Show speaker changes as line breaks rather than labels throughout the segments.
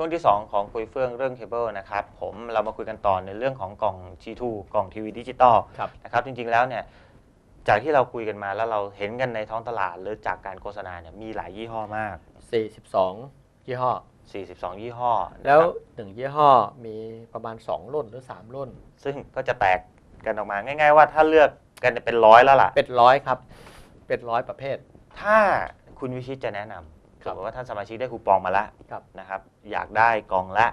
ช่วงที่ 2 ของคุยเฟื่องเรื่องเคเบิลนะครับผมเรามาคุยกันต่อในเรื่องของกล่อง G2 กล่องทีวีดิจิตอล
ครับ
นะครับจริงๆแล้วเนี่ยจากที่เราคุยกันมาแล้วเราเห็นกันในท้องตลาดหรือจากการโฆษณาเนี่ยมีหลายยี่ห้อมาก
42 ยี่ห้อ
42 ยี่ห้อนะครับ
แล้วหนึ่งยี่ห้อมีประมาณ 2 รุ่นหรือ 3 รุ่น
ซึ่งก็จะแตกกันออกมาง่าย ๆ ว่าถ้าเลือกกันเนี่ยเป็นร้อยแล้วล่ะ
เป็นร้อยครับ เป็นร้อยประเภท
ถ้าคุณวิชิตจะแนะนำ
ครั
ส
บ
มมติว่าท่านสมาชิกได้คูปองมาแล้ว
ครับ
นะครับ อยากได้กล่องละ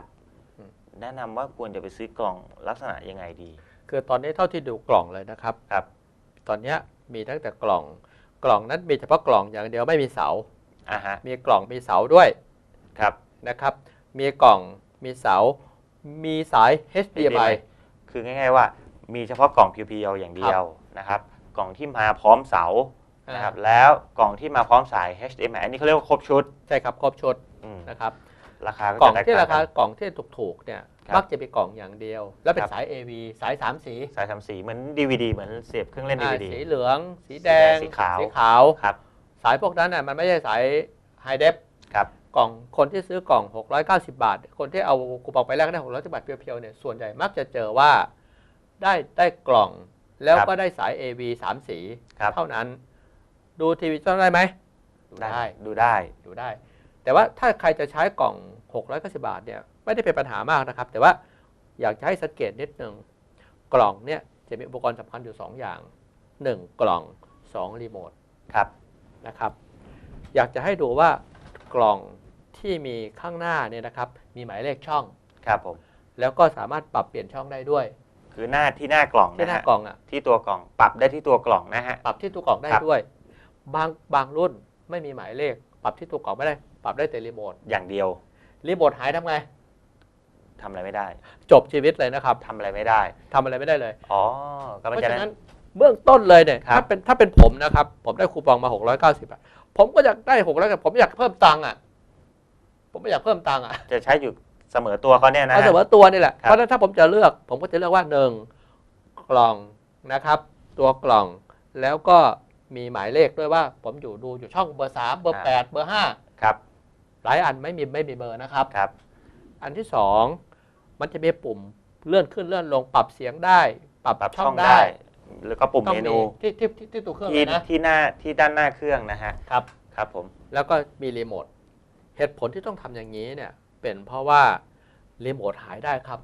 อืม
แนะนำว่าควรจะไปซื้อกล่องลักษณะยังไงดี
คือตอนนี้เท่าที่ดูกล่องเลยนะครับ
ครับ
ตอนเนี้ยมีตั้งแต่กล่องกล่องนั้นมีเฉพาะกล่องอย่างเดียวไม่มีเสา
อ่าฮะ
มีกล่องมีเสาด้วย
ครับ
นะครับ มีกล่องมีเสา มีสาย HDMI
คือง่าย ๆว่า มีเฉพาะกล่องเพียวๆอย่างเดียวนะครับ กล่องที่มาพร้อมเสา นะครับ
อ่า
แล้วกล่องที่มาพร้อมสาย HDMI อันนี้เขาเรียกว่าครบชุด
ใช่ครับครบชุด
อืม
นะครับ
ราคาก็
กล่อง
จะแต
ที่ราคา
ต่งกัน
กล่องที่ถูกๆเนี่ย
ครับ
มักจะเป็นกล่องอย่างเดียว แล้วเป็น
ครับ
สาย AV สาย3สี
สายทำสีเหมือน DVD เหมือนเสียบเครื่องเล่น
อ่า
DVD
สีเหลือง สีแดง
สีขาว
สีขาว
ครับ
สายพวกนั้นน่ะมันไม่ใช่สายไฮเดฟ
ครับ
กล่องคนที่ซื้อกล่อง 690 บาท คนที่เอาคูปองไปแลกได้690บาทเพียวๆเนี่ยส่วนใหญ่มักจะเจอว่าได้ได้กล่องแล้วก็ได้สาย AV 3สี
ครับ
เท่านั้น ดูทีวีจอได้ไหม
ได้ดูได้
ดูได้ แต่ว่าถ้าใครจะใช้กล่อง690บาทเนี่ยไม่ได้เป็นปัญหามากนะครับ แต่ว่าอยากจะให้สังเกตนิดนึงกล่องเนี่ยจะมีอุปกรณ์สำคัญอยู่ 2 อย่าง 1 กล่อง 2 รีโมท
ครับ
นะครับ อยากจะให้ดูว่ากล่องที่มีข้างหน้าเนี่ยนะครับ มีหมายเลขช่อง
ครับผม
แล้วก็สามารถปรับเปลี่ยนช่องได้ด้วย
คือหน้าที่หน้ากล่อง
ที่
นะ
หน้า
ฮะ
กล่องอะ
ที่ตัวกล่อง ปรับได้ที่ตัวกล่องนะฮะ
ปรับที่ตัวกล่องได้
ครับ
ด้วย บางบางรุ่นไม่มีหมายเลข ปรับที่ตัวกล่องไม่ได้ ปรับได้แต่รีโมท
อย่างเดียว
รีโมทหายทำไง
ทำอะไรไม่ได้
จบชีวิตเลยนะครับ
ทำอะไรไม่ได้
ทำอะไรไม่ได้เลย
อ๋อก็
เพ
เพราะ
ราะ
ฉะ
ฉะ
นั้
นั้นนเบื้องต้นเลยเนี่ย
ครับ
ถ้าเป็นถ้าเป็นผมนะครับ ผมได้คูปองมา 690บาทผมก็อยากได้600กับผมอยากเพิ่มตังค์อะ ผมไม่อยากเพิ่มตังค์อะ
จะใช้อยู่เสมอตัวเขาเนี่ยนะ
เอา
ฮะ
เสมอตัวนี่แหละ
ครับ
เพราะฉะนั้นถ้าผมจะเลือก ผมก็จะเลือกว่าหนึ่งกล่องนะครับ ตัวกล่องแล้วก็ มีหมายเลขด้วยว่า ผมอยู่ดูอยู่ช่องเบอร์สามเบอร์แปดเบอร์ห้า
ครับ
หลายอันไม่มีไม่มีเบอร์นะครับ
ครับ
อันที่สองมันจะมีปุ่มเลื่อนขึ้นเลื่อนลงปรับเสียงได้ ปรับ
ปรับ
ช่
ช่
อ
องง
ได้
ได้ แล้วก็ปุ่ม
ต้อง
เม
มี
นู
ที่ที่ที่ที่ตัวเครื่องเล
ที่
ยนะ
ที่หน้าที่ด้านหน้าเครื่องนะฮะ
ครับ
ครับผม
แล้วก็มีรีโมทเหตุผลที่ต้องทำอย่างนี้เนี่ย เป็นเพราะว่ารีโมทหายได้ครับ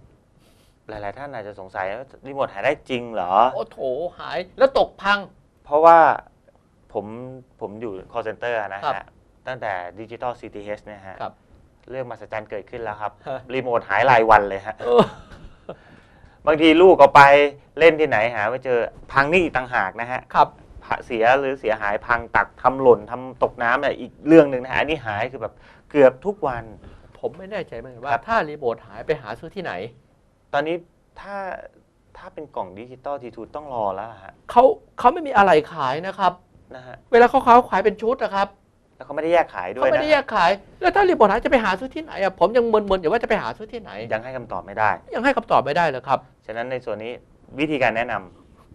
หลาย ๆ ท่านอาจจะสงสัยว่ารีโมทหายได้จริงเหรอ
โอ้โถหายแล้วตกพัง
เพราะว่า ผมผมอยู่ call center นะ
ครั
ฮะ
บ
ตั้งแต่ดิจิ t a ล CTH เนี่ยฮะ
ครับ
เรื่องมหัศจรรย์เกิดขึ้นแล้วครับ
ฮะ
รีโมทหายรายวันเลยฮะ
เออบา
งทีลูกเอาไปเล่นที่ไหนหาไม่เจอพังนี่อีกต่างหากนะฮะ
ครับ
เสียหรือเสียหายพังตักทำหล่นทำตกน้ำเนี่ยอีกเรื่องหนึ่งนะฮะอันนี้หายคือแบบเกือบทุกวัน
ผมไม่แน่ใจเหมือนกันว่า
ครับ
ถ้ารีโมทหายไปหาซื้อที่ไหน
ตอนนี้ถ้าถ้าเป็นกล่องดิจิตอลทีทูต้องรอแล้วฮะ
เขาเขาไม่มีอะไรขายนะครับ
นะฮะ
เวลาเขาเขาขายเป็นชุดนะครับ
แล้วเขาไม่ได้แยกขายด้ว
เขา
ย
ไม่
นะ
ได้แยกขาย แล้วถ้ารีโมทหายจะไปหาซื้อที่ไหนอะผมยังมึนๆอยู่ว่าจะไปหาซื้อที่ไหน
ยังให้คำตอบไม่ได้
ยังให้คำตอบไม่ได้เลยครับ
ฉะนั้นในส่วนนี้วิธีการแนะน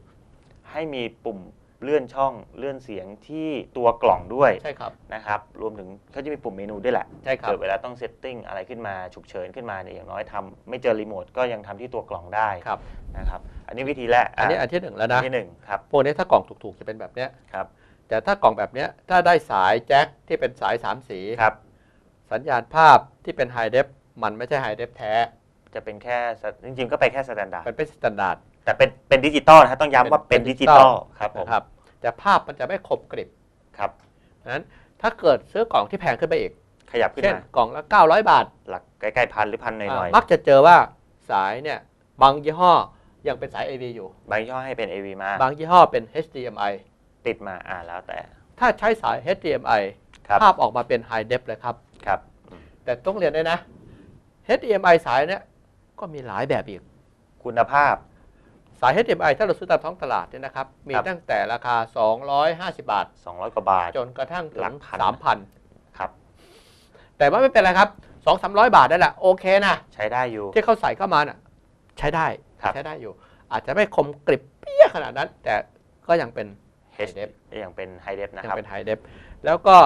ำให้มีปุ่มเลื่อนช่องเลื่อนเสียงที่ตัวกล่องด้วย
ใช่ครับ
นะครับรวมถึงเขาจะมีปุ่มเมนูด้วยแหละ
ใช่ครับ
เกิดเวลาต้องเซตติ้งอะไรขึ้นมาฉุกเฉินขึ้นมาเนี่ยอย่างน้อยทำไม่เจอรีโมทก็ยังทำที่ตัวกล่องได้
ครับ
นะครับ อันนี้วิธีแรก
อันนี้อันที่หนึ่งแล้ว
อั
นะ
นที่หนึ่งครับ
พวกนี้ถ้ากล่องถูกๆจะเป็นแบบเนี้ย
ครับ
แต่ถ้ากล่องแบบเนี้ยถ้าได้สายแจ็คที่เป็นสายสามสี
ครับ
สัญญาณภาพที่เป็นไฮเดฟมันไม่ใช่ไฮเดฟแท้
จะเป็นแค่สจริงๆก็ไปแค่สแตนดาร์ด
มันเป็นสแตนดาร์ด
แต่เป็นเป็นดิจิตอลนะฮะต้องย้ำว่าเป็นดิจิตอลครับผม
นะครับแต่ภาพมันจะไม่คมกริบ
ครับ
ดังนั้นถ้าเกิดซื้อกล่องที่แพงขึ้นไปอีก
ขยับขึ้น
เช่น
มาก
ล่องละ 900 บาท
หลักใกล้ๆพันหรือพันหน่อย
อ่ามักจะเจอว่าสายเนี่ยบางยี่ห้อยังเป็นสาย AV อยู่
ๆบางยี่ห้อให้เป็น AV มา
บางยี่ห้อเป็น HDMI
ติดมาอ่าแล้วแต่
ถ้าใช้สาย HDMI
ครับ
ภาพออกมาเป็น High Def เลยครับ
ครับ
แต่ต้องเรียนด้วยนะ HDMI สายเนี่ยก็มีหลายแบบอีก
คุณภาพ
สาย HDMI ถ้าเราซื้อตามท้องตลาดเนี่ยนะครับ มี
ครับ
ตั้งแต่ราคา 250 บาท
200กว่าบาท
จนกระทั่งถึ
หลั
ง
กพัน
3,000
ครับ
แต่ว่าไม่เป็นไรครับ2-300บาทนั่นแหละโอเคนะ
ใช้ได้อยู่
ที่เขาใส่เข้ามาน่ะ ใช้ได้
ครับ
ใช้ได้อยู่ อาจจะไม่คมกริบเปี้ยขนาดนั้น แต่ก็ยังเป็น
H อย่างเป็นไฮเดฟนะ
ยัง
ครับ
เป็นไฮเดฟแล้วก็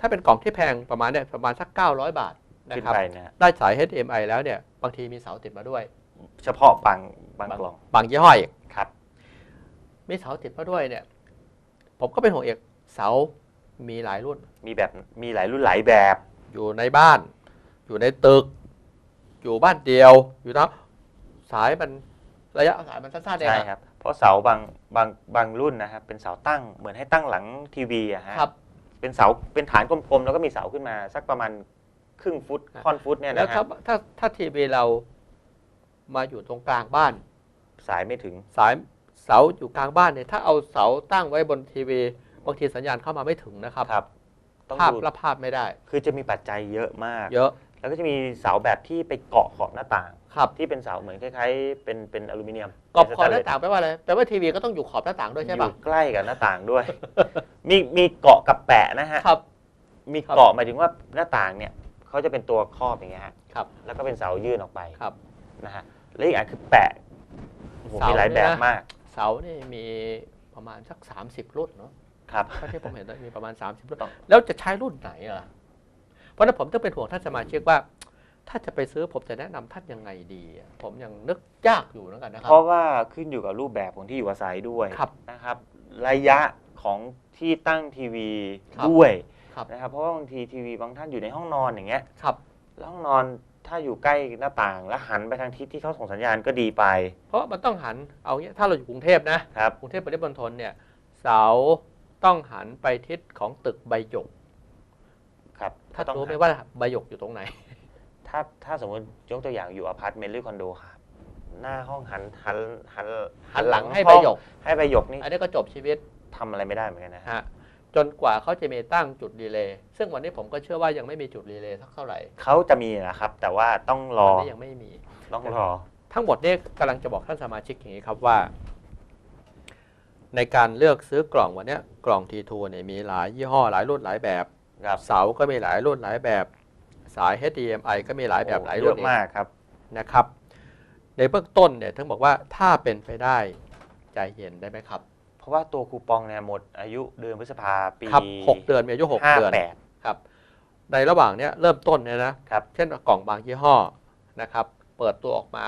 ถ้าเป็นกล่องที่แพงประมาณเนี่ยประมาณสัก 900 บาทนะ
ขึ้น
ครับ
ไปนะฮะ
ได้สาย HDMI แล้วเนี่ยบางทีมีเสาติดมาด้วย
เฉพาะบางบางกล่อง
บางยี่ห้ออีก
ครับ
มีเสาติดมาด้วยเนี่ย ผมก็เป็นห่วงอีกเสามีหลายรุ่น
มีแบบมีหลายรุ่นหลายแบบ
อยู่ในบ้าน อยู่ในตึก อยู่บ้านเดียว อยู่นะสายมันระยะสายมันสั้นๆเอง
ใช่
อะ
ครับ เพราะเสาบางบางบางรุ่นนะครับเป็นเสาตั้งเหมือนให้ตั้งหลังทีวีอะฮะ
ครับ
เป็นเสาเป็นฐานกลมๆแล้วก็มีเสาขึ้นมา สักประมาณครึ่งฟุต
ครับ
ค่อนฟุตเนี่ย
แล้ว
นะ
ถ้า
ฮะ
ถ้าถ้าทีวีเรามาอยู่ตรงกลางบ้าน
สายไม่ถึง
สายเสาอยู่กลางบ้านเนี่ยถ้าเอาเสาตั้งไว้บนทีวีบางทีสัญญาณเข้ามาไม่ถึงนะครับ
ครับ ต้อง
ภาพ
ดู
และภาพไม่ได้
คือจะมีปัจจัยเยอะมาก
เยอะ
แล้วก็จะมีเสาแบบที่ไปเกาะขอบหน้าต่าง
ครับ
ที่เป็นเสาเหมือนคล้ายๆ เป็นเป็นอลูมิเนียม
กรอบขอบห
เป็
น้าต่างแปลว่าอะไรแปลว่าทีวีก็ต้องอยู่ขอบหน้าต่างด้วย
อ
ใช่ปะ
ยู่ใกล้กับหน้าต่างด้วย มีมีเกาะกับแปะนะฮะ
ครับ
มี
ครับ
เกาะหมายถึงว่าหน้าต่างเนี่ยเขาจะเป็นตัวครอบอย่างเงี้ยฮะ
ครับ
แล้วก็เป็นเสายื่นออกไป
ครับ
นะฮะแล้วอีกอันคือแปะโอ้โห
เสา
มีหลาย
เนี่
แบ
ย
บ
นะ
มาก
เสานี่มีประมาณสัก 30 รุ่นเนาะ
ครับ
ถ้าที่ผมเห็นมีประมาณ 30 รุ่น
ต้อง
แล้วจะใช้รุ่นไหนอะเพราะฉะนั้นผมต้องเป็นห่วงท่านสมาชิกว่า ถ้าจะไปซื้อผมจะแนะนำท่านยังไงดีอะผมยังนึกยากอยู่เหมือนกันนะครั
เพราะว่าขึ้นอยู่กับรูปแบบของที่อยู่อาศัยด้วย
ครับ
นะครับ ระยะของที่ตั้งทีวี
ครับ
ด้วย
ครับ
นะครับเพราะว่าบางทีทีวีบางท่านอยู่ในห้องนอนอย่างเงี้ย
ครับ
แล้วห้องนอนถ้าอยู่ใกล้หน้าต่าง แล้วหันไปทางทิศที่เขาส่งสัญญาณก็ดีไป
เพราะมันต้องหันเอาเงี้ยถ้าเราอยู่กรุงเทพนะครับกรุงเทพปริมณฑลเนี่ยเสาต้องหันไปทิศของตึกใบหยก
ครับ
ถ้า
ก็ต้อง
รู้ไหม
หัน
ว่าใบหยกอยู่ตรงไหน
ถ้าถ้าสมมติยกตัวอย่างอยู่อพาร์ตเมนต์หรือคอนโดครับหน้าห้องหันหันหัน
หันหลังให้
ห้
ใบ
อง
หยก
ให้ใบหยกนี่
อันนี้ก็จบชีวิต
ทำอะไรไม่ได้เหมือนกันนะฮะ
ฮะจนกว่าเขาจะมีตั้งจุดรีเลย์ซึ่งวันนี้ผมก็เชื่อว่ายังไม่มีจุดรีเลย์สักเท่าไหร่
เขาจะมีนะครับ แต่ว่าต้องรอ
วันนี้ยังไม่มี
ต้องรอ
ทั้งหมดนี้กำลังจะบอกท่านสมาชิกอย่างนี้ครับว่า ในการเลือกซื้อกล่องวันเนี้ยกล่องทีทูเนี่ยมีหลายยี่ห้อหลายรุ่นหลายแบบ
ครับ
เสาก็มีหลายรุ่นหลายแบบ สาย HDMI ก็มีหลายแบบ
โอ้
หลาย
เย
รุ่น
อะมากครับ
นะครับ ในเบื้องต้นเนี่ยถึงบอกว่าถ้าเป็นไปได้ใจเย็นได้ไหมครับ
เพราะว่าตัวคูปองเนี่ยหมดอายุเดือนพฤษภาปี
ครับหกเดือนมีอายุหก
ห้า
เดือน
แปด
ครับ ในระหว่างเนี้ยเริ่มต้นเนี่ยนะครับเช่นกล่องบางยี่ห้อนะครับ เปิดตัวออกมา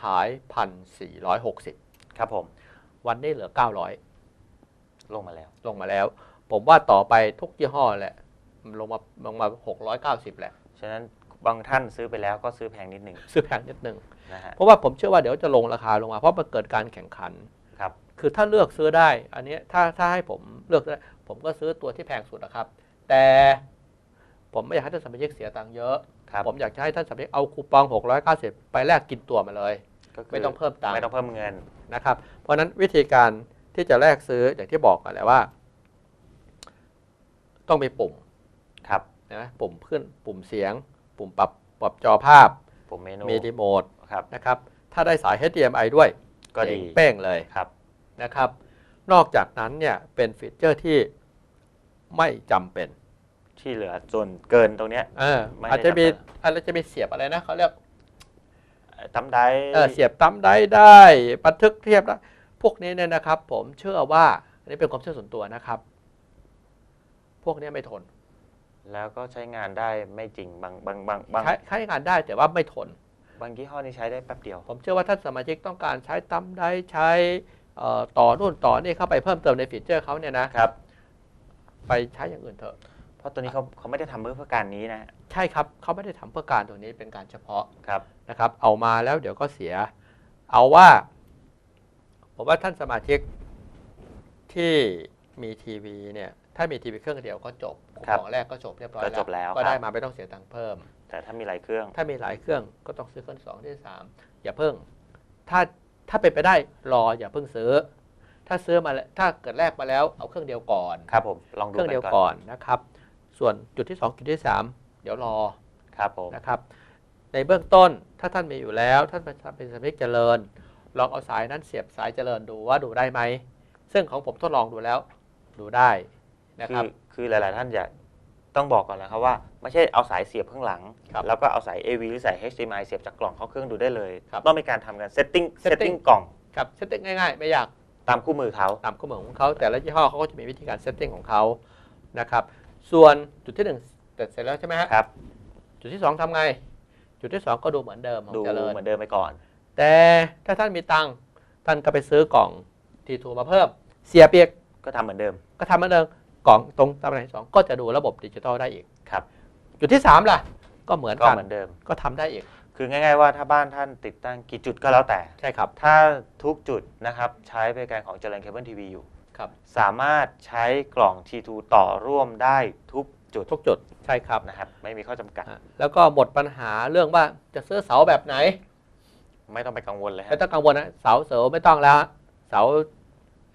ขายพันสี่ร้อยหกสิบ
ครับผม
วันนี้เหลือเก้าร้อย
ลงมาแล้ว
ลงมาแล้ว ผมว่าต่อไปทุกยี่ห้อแหละมันลงมาลงมาหกร้อยเก้าสิบแหละ
ฉะนั้นบางท่านซื้อไปแล้วก็ซื้อแพงนิดหนึ่ง
ซื้อแพงนิดนึง
นะฮะ
เพราะว่าผมเชื่อว่าเดี๋ยวจะลงราคาลงมา เพราะมันเกิดการแข่งขัน
ครับ
คือถ้าเลือกซื้อได้ อันเนี้ยถ้าถ้าให้ผมเลือกได้ผมก็ซื้อตัวที่แพงสุดนะครับ แต่ผมไม่อยากให้ท่านสมาชิกเสียตังค์เยอะ
ครับ
ผมอยากจะให้ท่านสมาชิกเอาคูปอง 690 ไปแลกกินตัวมาเลย
ก็คื
ไม่ต้องเพิ่มตังค์
ไม่ต้องเพิ่มเงิน
นะครับ เพราะฉะนั้นวิธีการที่จะแลกซื้ออย่างที่บอกกันแหละว่า ต้องมีปุ่ม
ครับ
นะปุ่มขึ้นปุ่มเสียง ปุ่มปรับปรับจอภาพ
ผมเมนู
มีรีโมท
ครับ
นะครับ ถ้าได้สาย HDMI ด้วย
ก็ดี
เป้งเลย
ครับ
นะครับ นอกจากนั้นเนี่ยเป็นฟีเจอร์ที่ไม่จำเป็น
ที่เหลือส่วนเกินตรงเนี้ย
เออ
ไม่ได้
อาจจะมี
จำเป็น
อาจจะมีเสียบอะไรนะเขาเรียก
ตำได้
เออเสียบตั้มได้ได้บันทึกเทียบได้พวกนี้เนี่ยนะครับ ผมเชื่อว่าอันนี้เป็นความเชื่อส่วนตัวนะครับ พวกนี้ไม่ทน
แล้วก็ใช้งานได้ไม่จริงบางบางบางบาง
ใช้ใช้งานได้แต่ว่าไม่ทน
บางยี่ห้อนี่ใช้ได้แป๊บเดียว
ผมเชื่อว่าท่านสมาชิกต้องการใช้ตั้มได้ใช้เอ่อต่อนู่นต่อนี่เข้าไปเพิ่มเติมในฟีเจอร์เขาเนี่ยนะครับ ไปใช้อย่างอื่นเถอะ
เพราะตัวนี้เขาเขาไม่ได้ทำเพื่อการนี้นะ
ใช่ครับเขาไม่ได้ทำเพื่อการตัวนี้เป็นการเฉพาะ
ครับ
นะครับ เอามาแล้วเดี๋ยวก็เสีย เอาว่า ผมว่าท่านสมาชิกที่มีทีวีเนี่ย ถ้ามีทีวีเครื่องเดียวก็จบ
ครับ
ของแรกก็จบเรียบร้อย
ก็จบแล้ว
ก็ได้
ครับ
มาไม่ต้องเสียตังค์เพิ่ม
แต่ถ้ามีหลายเครื่อง
ถ้ามีหลายเครื่องก็ต้องซื้อเครื่องที่สองที่สามอย่าเพิ่ง ถ้าถ้าเป็นไปได้รออย่าเพิ่งซื้อ ถ้าซื้อมาแล้วถ้าเกิดแรกมาแล้วเอาเครื่องเดียวก่อน
ครับผมลอง
เค
ดู
รื่องเดียว
กัน
ก่อนนะครับ ส่วนจุดที่สองจุดที่สามเดี๋ยวรอ
ครับผม
นะครับในเบื้องต้นถ้าท่านมีอยู่แล้ว ท่านเป็นสมาชิกเจริญ ลองเอาสายนั้นเสียบสายเจริญดูว่าดูได้ไหม ซึ่งของผมทดลองดูแล้ว ดูได้ นะ
คื
ครั
อบ คือหลาย ๆ ท่านอยากต้องบอกก่อนนะครับว่า ไม่ใช่เอาสายเสียบข้างหลัง
ครับ
แล้วก็เอาสาย AV หรือสาย HDMI เสียบจากกล่องเข้าเครื่องดูได้เลย
ครับ
ต้องมีการทำกันเซตติ้ง
setting
เซตติ้งกล่อง
ครับเซตติ้งง่ายๆ ไม่ยาก
ตามคู่มือเขา
ตามข้อมูลของเขา แต่ละยี่ห้อเขาก็จะมีวิธีการเซตติ้งของเขานะครับส่วนจุดที่หนึ่งเสร็จเสร็จแล้วใช่ไหมฮะ
ครับ
จุดที่สองทำไง จุดที่สองก็ดูเหมือนเดิมของ
ดู
เจริญ
เหมือนเดิมไปก่อน
แต่ถ้าท่านมีตังค์ท่านก็ไปซื้อกล่องทีทูมาเพิ่ม เสียเปียก
ก็ทำเหมือนเดิม
ก็ทำเหมือนเดิม กล่องตรงตำแหน่งที่สองก็จะดูระบบดิจิทัลได้อีก
ครับ
จุดที่สามล่ะ ก็เหมือน
ก็
กัน
เหมือนเดิม
ก็ทำได้อีก
คือง่าย ๆ ว่าถ้าบ้านท่านติดตั้งกี่จุดก็แล้วแต่
ใช่ครับ
ถ้าทุกจุดนะครับใช้บริการของเจริญเคเบิลทีวีอยู่
ครับ
สามารถใช้กล่อง T2 ต่อร่วมได้ทุกจุด
ทุกจุดใช่ครับ
นะครับ ไม่มีข้อจำกัด
อะแล้วก็หมดปัญหาเรื่องว่าจะซื้อเสาแบบไหน
ไม่ต้องไปกังวลเลย
ไม่
ฮะ
ต้องกังวลนะเสาเสาไม่ต้องแล้วฮะเสา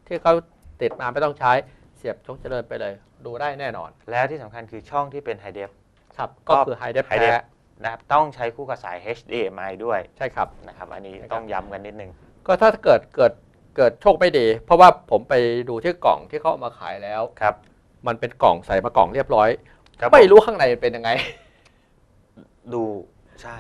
ที่เขาติดมาไม่ต้องใช้ เสียบชงเจริญไปเลย ดูได้แน่นอน
แล้วที่สำคัญคือช่องที่เป็นไฮเดฟ
ครับ
ก็
ก็คือไฮเดฟ
High Def
แท้
นะครับต้องใช้คู่กับสาย HDMI ด้วย
ใช่ครับ
นะครับอันนี้
นะครับ
ต้องย้ำกันนิดนึง
ก็ถ้าเกิดเกิดเกิดโชคไม่ดี เพราะว่าผมไปดูที่กล่องที่เขาเอามาขายแล้ว
ครับ
มันเป็นกล่องใส่มากล่องเรียบร้อย
ครับ
ไม่
ผ
รู้ข้างในเป็นยังไง
ดูใช่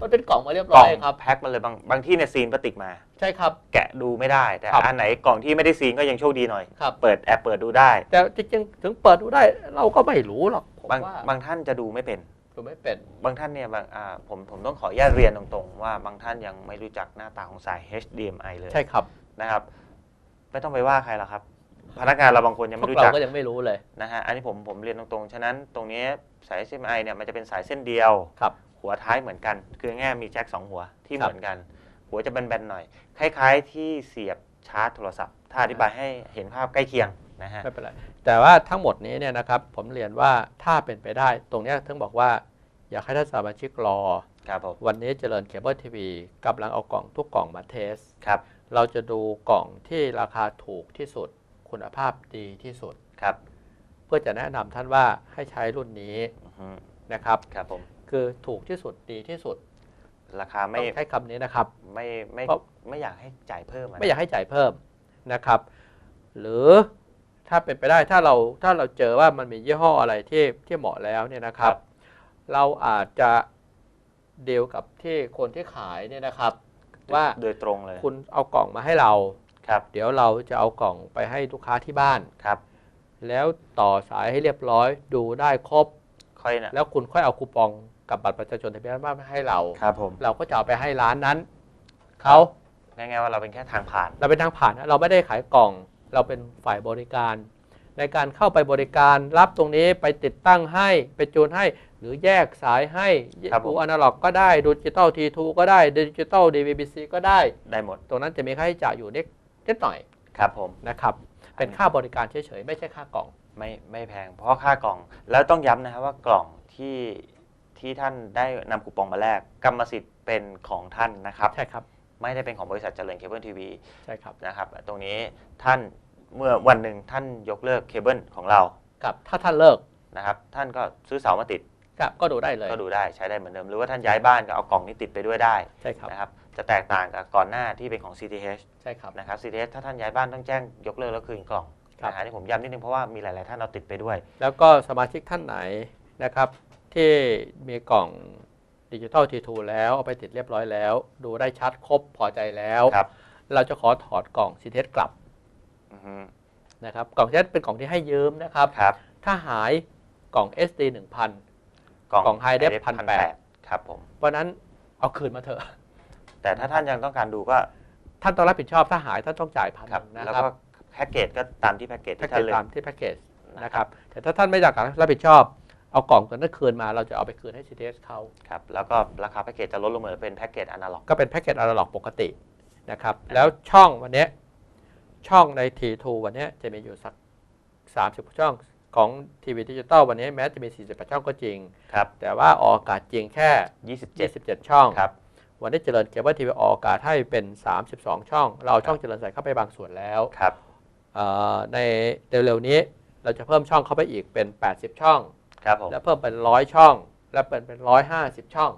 มันเป็นกล่องมาเรียบ
ก
ร้
ล่
อ
อยง
ครับ
แพ็คมาเลยบางบางที่เนี่ยซีนพลาสติกมา
ใช่ครับ
แกะดูไม่ได้ แต่
ครับ
อันไหนกล่องที่ไม่ได้ซีนก็ยังโชคดีหน่อย
ครับ
เปิดแอบเปิดดูได้
แต่จริงๆถึงเปิดดูได้เราก็ไม่รู้หรอกผม
บาง
ว่า
บางท่านจะดูไม่เป็น
ดูไม่เป็น
บางท่านเนี่ยบางอ่าผมผมต้องขออนุญาตเรียนตรงๆ ว่าบางท่านยังไม่รู้จักหน้าตาของสาย HDMI เลย
ใช่ครับ
นะครับ ไม่ต้องไปว่าใครหรอกครับ พนักงานเราบางคนยัง
พว
ไม่
ก
รู้
เรา
จัก
ก็ยังไม่รู้เลย
นะฮะอันนี้ผมผมเรียนตรงๆ ฉะนั้นตรงนี้สาย HDMI เนี่ยมันจะเป็นสายเส้นเดียว
ครับ
หัวท้ายเหมือนกัน คือง่ายๆมีแจ็คสองหัวที่
ครับ
เหมือนกัน หัวจะแบนๆหน่อย คล้ายๆที่เสียบชาร์จโทรศัพท์ ถ้าอธิบายให้เห็นภาพใกล้เคียงนะฮะ
ไม่เป็นไรแต่ว่าทั้งหมดนี้เนี่ยนะครับผมเรียนว่าถ้าเป็นไปได้ ตรงเนี้ยถึงบอกว่า อยากให้ท่านสมาชิกรอ
ครับผม
วันนี้เจริญเคเบิลทีวีกำลังเอากล่องทุกกล่องมาเทส
ครับ
เราจะดูกล่องที่ราคาถูกที่สุด คุณภาพดีที่สุด
ครับ
เพื่อจะแนะนำท่านว่าให้ใช้รุ่นนี้
อือฮึ
นะครับ
ครับผม
คือถูกที่สุดดีที่สุด
ราคา
ต้
ไม่
องใช้คำนี้นะครับ
ไม่ไม่
เพราะ
ไม่อยากให้จ่ายเพิ่มอะนะ
ไม่อยากให้จ่ายเพิ่มนะครับ หรือถ้าเป็นไปได้ถ้าเราถ้าเราเจอว่ามันมียี่ห้ออะไรที่ที่เหมาะแล้วเนี่ยนะครับ เราอาจจะเดีลกับที่คนที่ขายเนี่ยนะครับ ว่า
โดยตรงเลย
คุณเอากล่องมาให้เรา
ครับ
เดี๋ยวเราจะเอากล่องไปให้ลูกค้าที่บ้าน
ครับ
แล้วต่อสายให้เรียบร้อยดูได้ครบ
ค่อยนะ
แล้วคุณค่อยเอาคูปอง กับบัตรประชาชนทะเบียนบ้านมาให้เรา
ครับผม
เราก็จะเอาไปให้ร้านนั้นเขา
ง่ายๆว่าเราเป็นแค่ทางผ่าน
เราเป็นทางผ่านนะเราไม่ได้ขายกล่อง เราเป็นฝ่ายบริการ ในการเข้าไปบริการรับตรงนี้ไปติดตั้งให้ไปจูนให้ หรือแยกสายให้
ครับผม
ดูอนาล็อกก็ได้ดูดิจิตอลทีทูก็ได้ดิจิตอลดีวีบีซีก็ได้
ได้หมด
ตรงนั้นจะมีค่าใช้จ่ายอยู่เล็กนิดหน่อย
ครับผม
นะครับเป็นค่าบริการเฉยๆไม่ใช่ค่ากล่อง
ไม่ไม่แพงเพราะค่ากล่องแล้วต้องย้ำนะครับว่ากล่องที่ ที่ท่านได้นำคูปองมาแลกกรรมสิทธิ์เป็นของท่านนะครับ
ใช่ครับ
ไม่ได้เป็นของบริษัทเจริญเคเบิลทีวี
ใช่ครับ
นะครับ ตรงนี้ท่านเมื่อวันหนึ่งท่านยกเลิกเคเบิลของเรา
กับถ้าท่านเลิก
นะครับ ท่านก็ซื้อเสามาติด
ครับก็ดูได้เลย
ก็ดูได้ใช้ได้เหมือนเดิม หรือว่าท่านย้ายบ้านก็เอากล่องนี้ติดไปด้วยได้
ใช่ครับ
นะครับ จะแตกต่างกับก่อนหน้าที่เป็นของ CTH
ใช่ครับ
นะครับ CTH ถ้าท่านย้ายบ้านต้องแจ้งยกเลิกแล้วคืนกล่อง
ครับ
นะฮะนี่ผมย้ำนิดนึงเพราะว่ามีหลาย ๆ ท่านเอาติดไปด้วย
แล้วก็สมาชิกท่านไหนนะครับ ที่มีกล่องดิจิตอลทีทูแล้วเอาไปติดเรียบร้อยแล้ว ดูได้ชัดครบพอใจแล้ว
ครับ
เราจะขอถอดกล่องซีเทสกลับ
อือฮึ
นะครับ กล่องซีเทสเป็นกล่องที่ให้ยืมนะครับ
ครับ
ถ้าหายกล่อง SD 1000
กล่อง
กล่อง High Def
พัน
1,800
ครับผม
เพราะฉะนั้นเอาคืนมาเถอะ
แต่ถ้าท่านยังต้องการดูก็
ท่านต้องรับผิดชอบถ้าหายท่านต้องจ่ายพัน
ครับ
นะ
แล้ว
ครับ
ก็แพ็กเกจก็ตามที่แพ็กเกจ
แพ็ก
ที่
เก
ท่า
จ
นเลือ
ตากมที่แพ็กเกจนะครับ แต่ถ้าท่านไม่อยากรับผิดชอบ เอากล่องตัวนั้นคืนมาเราจะเอาไปคืนให้ซีเทสเขา
ครับแล้วก็ราคาแพ็กเกจจะลดลงเหมือนเป็นแพ็กเกจอนาล็อก
ก็เป็นแพ็กเกจอนาล็อกปกตินะครับแล้วช่องวันเนี้ยช่องใน T2 วันเนี้ยจะมีอยู่สัก 30 ช่องของทีวีดิจิตอลวันนี้แม้จะมี 48 ช่องก็จริง
ครับ
แต่ว่าออกอากาศจริงแค่
27
27 ช่อง
ครับ
วันนี้เจริญเคเบิลทีวีออกอากาศให้เป็น 32 ช่อง เราเอาช่องเจริญใส่เข้าไปบางส่วนแล้ว
ครับ
เอ่อในเร็วๆนี้เราจะเพิ่มช่องเข้าไปอีกเป็น 80 ช่อง
ครับผม
แล้วเพิ่มเป็น100ช่อง และเป็นเป็น150ช่อง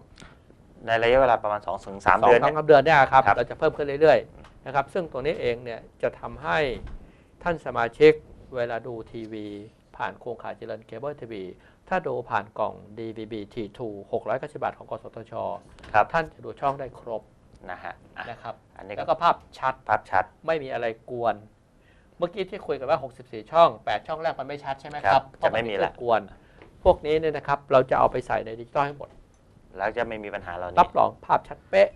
ในระยะเวลาประมาณ2-3
สอง
เดือน
สา
เนี่
ม
ย
เดือนเนี่ยครับ
ครับ
เราจะเพิ่มขึ้นเรื่อยๆนะครับซึ่งตรงนี้เองเนี่ยจะทำให้ท่านสมาชิกเวลาดูทีวี ผ่านโครงข่ายเจริญเคเบิลทีวีถ้าดูผ่านกล่อง DVB T2 690บาทของกสทช
ครับ
ท่านจะดูช่องได้ครบ
นะฮะอะ
นะครับ
อันนี้
แล้
ก็
วก็ภาพชัด
ภาพชัด
ไม่มีอะไรกวน เมื่อกี้ที่คุยกันว่า 64 ช่อง 8 ช่องแรกมันไม่ชัดใช่ไหมค
ครั
รับบเพรา
จะไม่มี
เครื่
ละ
องกวน พวกนี้เนี่ยนะครับ เราจะเอาไปใส่ในดิจิตอลให้หมด
แล้วจะไม่มีปัญหาเหล่า
รั
นี้
บรองภาพชัดเป๊ะ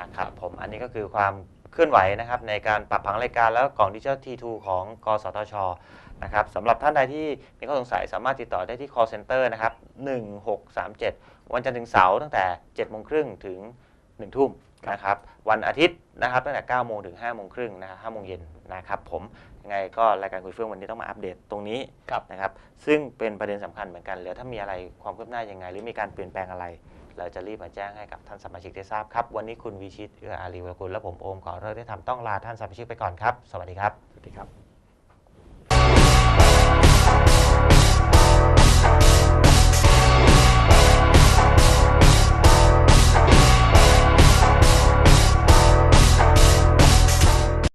นะครับผมอันนี้ก็คือความเคลื่อนไหวนะครับในการปรับผังรายการแล้วก็กล่องดิจิทัล T2 ของกสทชนะครับสำหรับท่านใดที่มีข้อสงสัยสามารถติดต่อได้ที่ call center นะครับ 1637 วันจันทร์ถึงเสาร์ตั้งแต่7โมงครึ่งถึง 1 ทุ่ม นะครับวันอาทิตย์นะครับตั้งแต่9โมงถึง5โมงครึ่งนะครับ5โมงเย็นนะครับผมยังไงก็รายการคุยเฟื่องวันนี้ต้องมาอัปเดตตรงนี้
ครับ
นะครับซึ่งเป็นประเด็นสำคัญเหมือนกันแล้วถ้ามีอะไรความคืบหน้ายังไง หรือมีการเปลี่ยนแปลงอะไร เราจะรีบมาแจ้งให้กับท่านสมาชิกได้ทราบครับ วันนี้คุณวิชิตเอื้ออารีวรกุลและผมโอมขอเลิกได้ทำต้องลาท่านสมาชิกไปก่อนครับ สวัสดีครับ
สวัสดีครับ